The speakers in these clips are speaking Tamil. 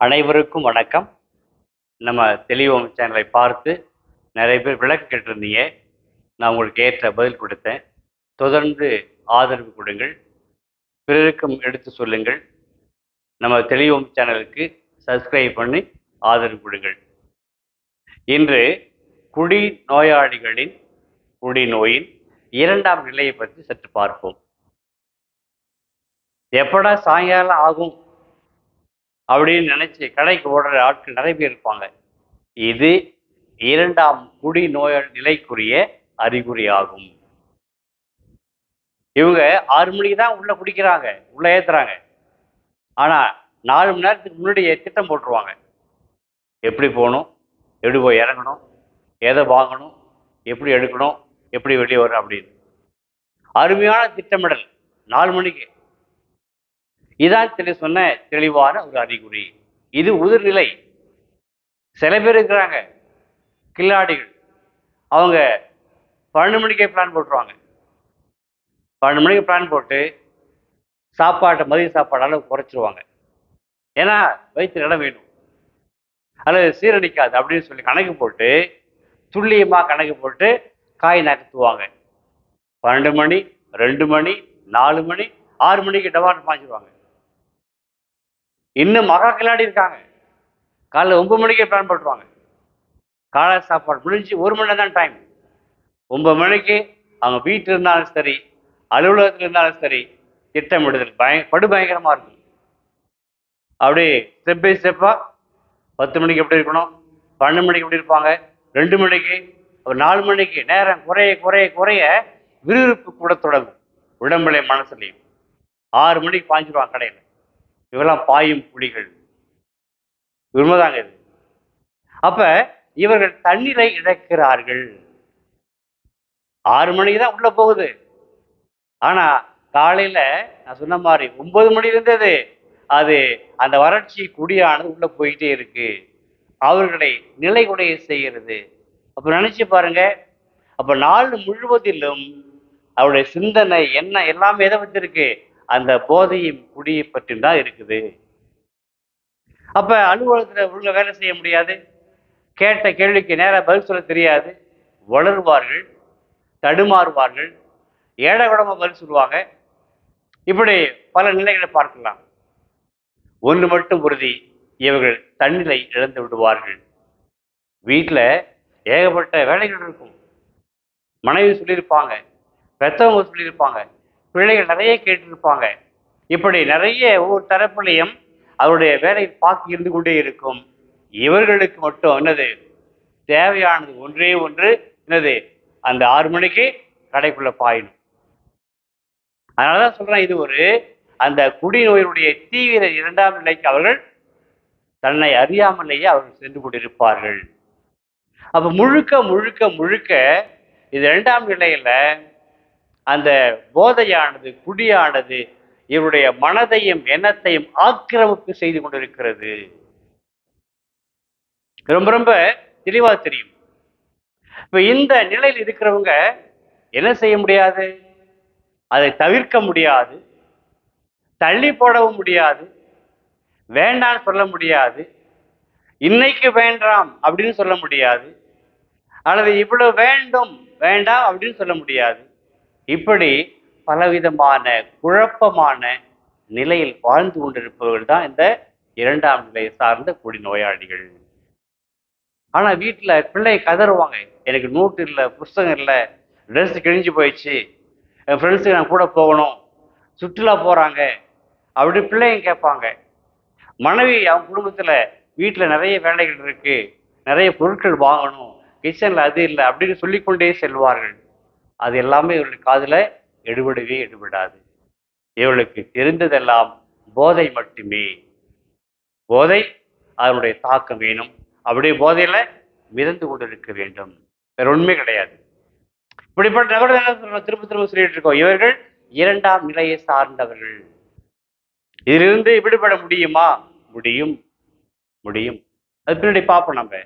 அனைவருக்கும் வணக்கம். நம்ம தெளிவோம் சேனலை பார்த்து நிறைய பேர் விளக்கு கேட்டிருந்தீங்க. நான் உங்களுக்கு ஏற்ற பதில் கொடுத்தேன். தொடர்ந்து ஆதரவு கொடுங்கள். பிறருக்கும் எடுத்து சொல்லுங்கள். நம்ம தெளிவோம் சேனலுக்கு சப்ஸ்கிரைப் பண்ணி ஆதரவு கொடுங்கள். இன்று குடி நோயாளிகளின் குடி நோயின் இரண்டாம் நிலையை பற்றி சற்று பார்ப்போம். எப்படா சாயங்காலம் ஆகும்? அப்படின்னு நினைச்சு கடைக்கு ஓடுற ஆட்கள் நிறைய பேர் இருப்பாங்க. இது இரண்டாம் குடி நோய நிலைக்குரிய அறிகுறி ஆகும் இவங்க ஆறு மணிக்கு தான் உள்ள குடிக்கிறாங்க உள்ள ஏத்துறாங்க. ஆனா நாலு மணி நேரத்துக்கு முன்னாடி திட்டம் போட்டுருவாங்க. எப்படி போகணும்? எப்படி போய் இறங்கணும். எதை வாங்கணும்? எப்படி எடுக்கணும்? எப்படி வெளியே வரும் அப்படின்னு. அருமையான திட்டமிடல். நாலு மணிக்கு. இதான் தெளி சொன்ன தெளிவான ஒரு அறிகுறி. இது உதிர்நிலை. சில பேர் இருக்கிறாங்க. கில்லாடிகள். அவங்க பன்னெண்டு மணிக்கே பிளான் போட்டுருவாங்க. பன்னெண்டு மணிக்கு பிளான் போட்டு சாப்பாட்டை மதிய சாப்பாடு அளவு குறைச்சிருவாங்க. ஏன்னா வயிற்று இடம் வேணும். அல்லது சீரடிக்காது அப்படின்னு சொல்லி கணக்கு போட்டு துல்லியமாக கணக்கு போட்டு காய் நகர்த்துவாங்க. பன்னெண்டு மணி ரெண்டு மணி நாலு மணி ஆறு மணிக்கு டவான் பாய்ச்சிருவாங்க. இன்னும் மகா கிளாடி இருக்காங்க. காலைல ஒன்பது மணிக்கே பிளான் பண்ணுவாங்க காலை சாப்பாடு முடிஞ்சு ஒரு மணி நேரம் தான் டைம் ஒன்பது மணிக்கு அவங்க வீட்டில் இருந்தாலும் சரி அலுவலகத்தில் இருந்தாலும் சரி திட்டமிடுதல் பய படு பயங்கரமாக இருக்கும். அப்படியே ஸ்டெப் பை ஸ்டெப்பாக பத்து மணிக்கு எப்படி இருக்கணும் பன்னெண்டு மணிக்கு எப்படி இருப்பாங்க ரெண்டு மணிக்கு ஒரு நாலு மணிக்கு நேரம் குறைய குறைய குறைய விறுவிறுப்பு கூட தொடங்கும். உடம்புலையும் மனசுலையும். ஆறு மணிக்கு பாஞ்சிருவாங்க கடையில். இவெல்லாம் பாயும் புலிகள். உண்மைதாங்க இது. அப்ப இவர்கள் தண்ணீரை இழக்கிறார்கள் ஆறு மணிக்கு தான் உள்ள போகுது. ஆனா காலையில நான் சொன்ன மாதிரி ஒன்பது மணி இருந்தது. அது அந்த வறட்சி குடியானது உள்ள போயிட்டே இருக்கு. அவர்களை நிலைகுடைய செய்கிறது. அப்ப நினைச்சு பாருங்க. அப்ப நாள் முழுவதிலும் அவருடைய சிந்தனை என்ன எல்லாமே எதை வச்சிருக்கு? அந்த போதையின் குடியை பற்றி தான் இருக்குது. அப்ப அலுவலகத்துல ஒழுங்கா வேலை செய்ய முடியாது? கேட்ட கேள்விக்கு நேராக பதில் சொல்ல தெரியாது. வளருவார்கள் தடுமாறுவார்கள் ஏடகுடமா பதில் சொல்லுவாங்க. இப்படி பல நிலைகளை பார்க்கலாம். ஒன்று மட்டும் உறுதி இவர்கள் தன்னிலை இழந்து விடுவார்கள். வீட்டில் ஏகப்பட்ட வேலைகள் இருக்கும். மனைவி சொல்லியிருப்பாங்க பெத்தவங்க சொல்லியிருப்பாங்க பிள்ளைகள் நிறைய கேட்டிருப்பாங்க. இப்படி நிறைய ஒவ்வொரு தரப்புலையும் அவருடைய வேலை பாக்கி இருந்து கொண்டே இருக்கும். இவர்களுக்கு மட்டும் என்னது? தேவையானது ஒன்றே ஒன்று என்னது? அந்த ஆறு மணிக்கு கடைக்குள்ள பாயணும். அதனாலதான் சொல்றேன் இது ஒரு அந்த குடிநோயினுடைய தீவிர இரண்டாம் நிலைக்கு அவர்கள் தன்னை அறியாமலேயே அவர்கள் சென்று கொண்டிருப்பார்கள். அப்ப முழுக்க முழுக்க முழுக்க இது இரண்டாம் நிலையில அந்த போதையானது குடியானது இவருடைய மனதையும் எண்ணத்தையும் ஆக்கிரமிப்பு செய்து கொண்டிருக்கிறது. ரொம்ப ரொம்ப தெளிவா தெரியும். இப்ப இந்த நிலையில் இருக்கிறவங்க என்ன செய்ய முடியாது? அதை தவிர்க்க முடியாது. தள்ளி போடவும் முடியாது. வேண்டான்னு சொல்ல முடியாது. இன்னைக்கு வேண்டாம் அப்படின்னு சொல்ல முடியாது. அல்லது இவ்வளவு வேண்டும் வேண்டாம் அப்படின்னு சொல்ல முடியாது. இப்படி பலவிதமான குழப்பமான நிலையில் வாழ்ந்து கொண்டிருப்பவர்கள் தான் இந்த இரண்டாம் நிலையை சார்ந்த குடி நோயாளிகள். ஆனால் வீட்டில் பிள்ளை கதறுவாங்க. எனக்கு நோட்டு இல்லை புஸ்தகம் இல்லை ட்ரெஸ் கிழிஞ்சு போயிடுச்சு. என் ஃப்ரெண்ட்ஸுக்கு நான் கூட போகணும். சுற்றுலா போகிறாங்க அப்படி பிள்ளைங்க கேட்பாங்க. மனைவி அவங்க குடும்பத்தில் வீட்டில் நிறைய வேலைகள் இருக்குது நிறைய பொருட்கள் வாங்கணும். கிச்சனில் அது இல்லை அப்படின்னு சொல்லிக்கொண்டே செல்வார்கள். அது எல்லாமே இவருடைய காதுல எடுபடவே எடுபடாது. இவர்களுக்கு தெரிந்ததெல்லாம் போதை மட்டுமே. போதை அதனுடைய தாக்கம் வேணும். அப்படியே போதையில மிதந்து கொண்டிருக்க வேண்டும். வேற உண்மை கிடையாது. இப்படிப்பட்ட நபர்கள் என்ன சொல்றோம் திரும்ப திரும்ப சொல்லிட்டு இருக்கோம். இவர்கள் இரண்டாம் நிலையை சார்ந்தவர்கள். இதிலிருந்து விடுபட முடியுமா? முடியும். முடியும். அது பின்னாடி பார்ப்போம் நம்ம.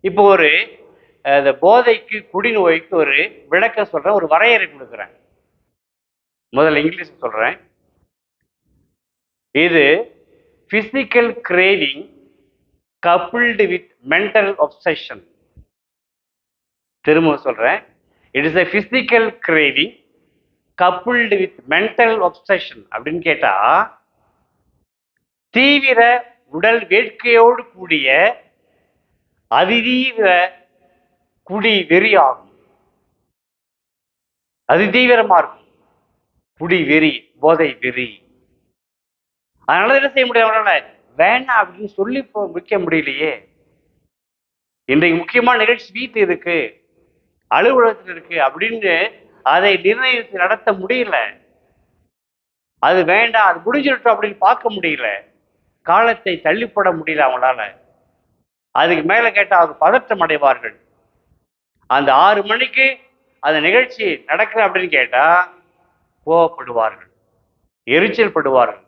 இப்போ ஒரு இந்த போதைக்கு குடிநோய்க்கு ஒரு விளக்க சொல்றேன் ஒரு வரையறை கொடுக்குறேன். முதல்ல இங்கிலீஷ் சொல்றேன். இது physical craving coupled with mental obsession திரும்ப சொல்றேன். It is a physical craving coupled with mental obsession அப்படின்னு கேட்டால் தீவிர உடல் வேட்கையோடு கூடிய அதிதீவிர குடி வெறி ஆகும். அதிதீவிரமா இருக்கும். குடி வெறி போதை வெறி. அதனால என்ன செய்ய முடியாது அவனால? வேணாம் அப்படின்னு சொல்லி முடிக்க முடியலையே. இன்றைக்கு முக்கியமான நிகழ்ச்சி வீட்டு இருக்கு. அலுவலகத்தில் இருக்கு அப்படின்னு அதை நிர்ணயித்து நடத்த முடியல. அது வேண்டாம் அது முடிஞ்சிடட்டும் அப்படின்னு பார்க்க முடியல. காலத்தை தள்ளிப்பட முடியல அவங்களால. அதுக்கு மேல கேட்டால் அது பதற்றம் அடைவார்கள். அந்த ஆறு மணிக்கு அந்த நிகழ்ச்சி நடக்கிற அப்படின்னு கேட்டால் கோவப்படுவார்கள் எரிச்சல் படுவார்கள்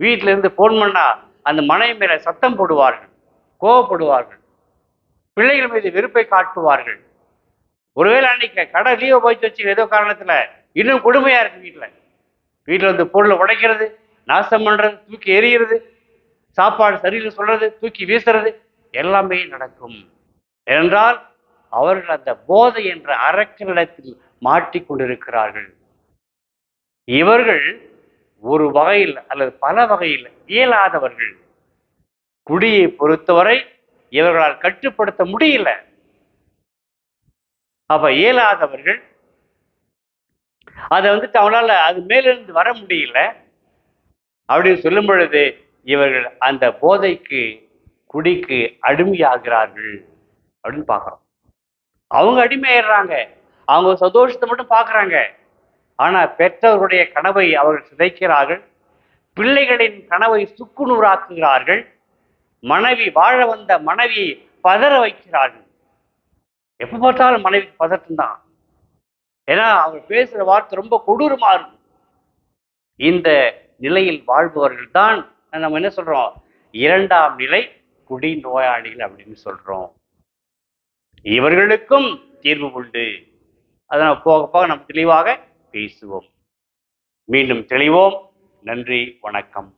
வீட்டிலேருந்து இருந்து போன் பண்ணா அந்த மனைவி மேலே சத்தம் போடுவார்கள் கோவப்படுவார்கள். பிள்ளைகள் மீது வெறுப்பை காட்டுவார்கள். ஒருவேளை அன்னைக்கு கடை லீவ் போயிட்டு வச்சு ஏதோ காரணத்தில் இன்னும் கொடுமையாக இருக்கு வீட்டில். வீட்டில் வந்து பொருளை உடைக்கிறது நாசம் பண்ணுறது தூக்கி எறிகிறது சாப்பாடு சரியில்லை சொல்கிறது தூக்கி வீசுறது எல்லாமே நடக்கும். ஏனென்றால் அவர்கள் அந்த போதை என்ற அரக்கனிடத்தில் மாட்டிக்கொண்டிருக்கிறார்கள். இவர்கள் ஒரு வகையில் அல்லது பல வகையில் இயலாதவர்கள். குடியை பொறுத்தவரை இவர்களால் கட்டுப்படுத்த முடியல. அப்ப இயலாதவர்கள் அதை வந்துட்டு அவனால அது மேலிருந்து வர முடியல. அப்படின்னு சொல்லும் பொழுது இவர்கள் அந்த போதைக்கு குடிக்கு அடிமையாகிறார்கள் அப்படின்னு பார்க்குறோம். அவங்க அடிமையிடுறாங்க அவங்க சந்தோஷத்தை மட்டும் பார்க்குறாங்க. ஆனால் பெற்றவருடைய கனவை அவர்கள் சிதைக்கிறார்கள். பிள்ளைகளின் கனவை சுக்குநூறாக்குகிறார்கள். மனைவி வாழ வந்த மனைவி பதற வைக்கிறார்கள். எப்போ பார்த்தாலும் மனைவி பதட்டம் தான் ஏன்னா அவங்க பேசுகிற வார்த்தை ரொம்ப கொடூரமாக இருக்கும். இந்த நிலையில் வாழ்பவர்கள் தான் நம்ம என்ன சொல்கிறோம் இரண்டாம் நிலை குடி நோயாளிகள் அப்படின்னு சொல்கிறோம் இவர்களுக்கும் தீர்வு உண்டு. அதை போக போக நம்ம தெளிவாக பேசுவோம். மீண்டும் தெளிவோம். நன்றி வணக்கம்.